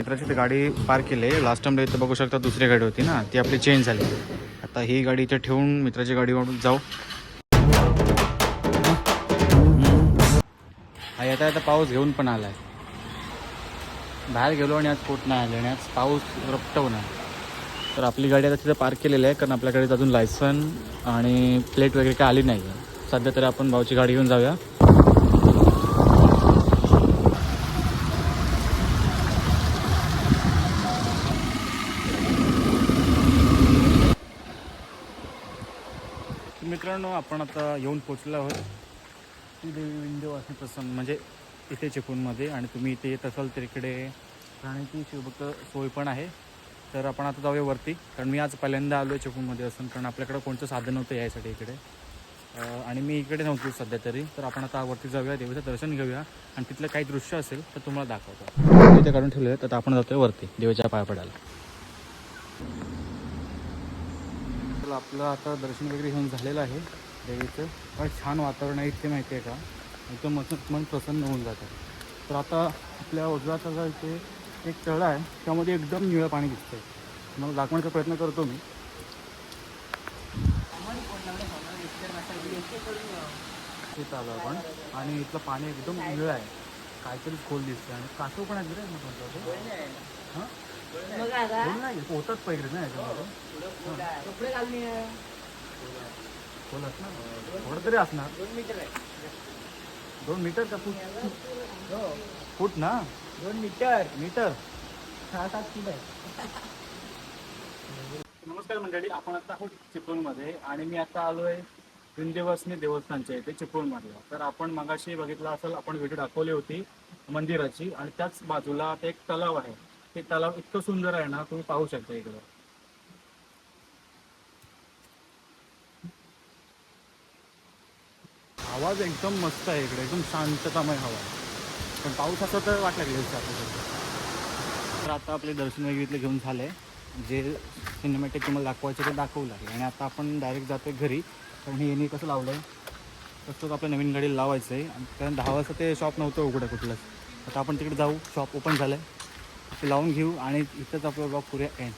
मित्राची इथे गाडी पार्क केली आहे. लास्ट टाइमला इथं बघू शकता दुसरी गाडी होती ना. ती आपली चेंज झाली. आता ही गाडी इथे ठेवून मित्राची गाडी वाढून जाऊ. हा येता येता पाऊस घेऊन पण आलाय. बाहेर गेलो आणि आज पोट नाही आले आणि आज पाऊस रपटवून आहे तर आपली गाडी आता तिथं पार्क केलेली आहे कारण आपल्या अजून लायसन आणि प्लेट वगैरे काय आली नाही आहे सध्या तरी आपण भाऊची गाडी घेऊन जाऊया. मित्रांनो आपण आता येऊन पोचलो आहोत. ती देवी विंडो असे प्रसन्न म्हणजे इथे चिपळूणमध्ये आणि तुम्ही इथे येत असाल तर इकडे राहण्याची शिवभक्त सोय पण आहे. तर आपण आता जाऊया वरती कारण मी आज पहिल्यांदा आलो आहे चिपळूणमध्ये असून कारण आपल्याकडं कोणतं साधन नव्हतं यायसाठी इकडे. आणि मी इकडे नव्हतो सध्या तरी तर आपण आता वरती जाऊया देवीचं दर्शन घेऊया आणि तिथलं काही दृश्य असेल तर तुम्हाला दाखवतो. इथे काढून ठेवलं तर आपण जातोय वरती देवीच्या पाया पडायला. तर आपलं आता दर्शन वगैरे घेऊन झालेलं आहे देवीचं. पण छान वातावरण आहे इथे माहिती आहे का? एकदम मन मन प्रसन्न होऊन जातं. तर आता आपल्या उजव्याचा जो इथे एक तळ आहे त्यामध्ये एकदम निळं पाणी दिसतंय. मला दाखवण्याचा प्रयत्न करतो मी. तिथं आलो आपण. आणि इथलं पाणी एकदम निळं आहे. काहीतरी खोल दिसतं आणि कासव पण आहे रे मग हां नाही पोहतात पहिले ना याच्यामध्ये. कपडे घालणे. खोल असणार थोडं तरी असणार. दोन मीटर आहे. दोन मीटर का फूट? हो. फूट ना? दोन मीटर. मीटर. सहा सात फूट आहे. नमस्कार मंडळी आपण आता आहोत चिपळूणमध्ये आणि मी आता आलो आहे विंध्यवासिनी देवस्थानच्या इथे चिपळूणमध्ये. तर आपण मगाशी बघितलं असेल आपण व्हिडिओ दाखवली होती मंदिराची आणि त्याच बाजूला आता एक तलाव आहे. ते तलाव इतकं सुंदर आहे ना तुम्ही पाहू शकता इकडं. आवाज एकदम मस्त आहे इकडे एकदम शांततामय हवा पण पाऊस असं तर वाट लागली तर आता आपले दर्शन वगैरे इथले घेऊन झाले. जे सिनेमॅटिक तुम्हाला दाखवायचे ते दाखवलं आहे. आणि आता आपण डायरेक्ट जातोय घरी. कारण हे यांनी कसं लावलं आहे तसंच आपल्या नवीन गाडी लावायचं आहे कारण दहा वाजता ते शॉप नव्हतं उघडं कुठलंच. आता आपण तिकडे जाऊ. शॉप ओपन झालं आहे लावून घेऊ आणि इथंच आपलं ब्लॉग पुरे एंड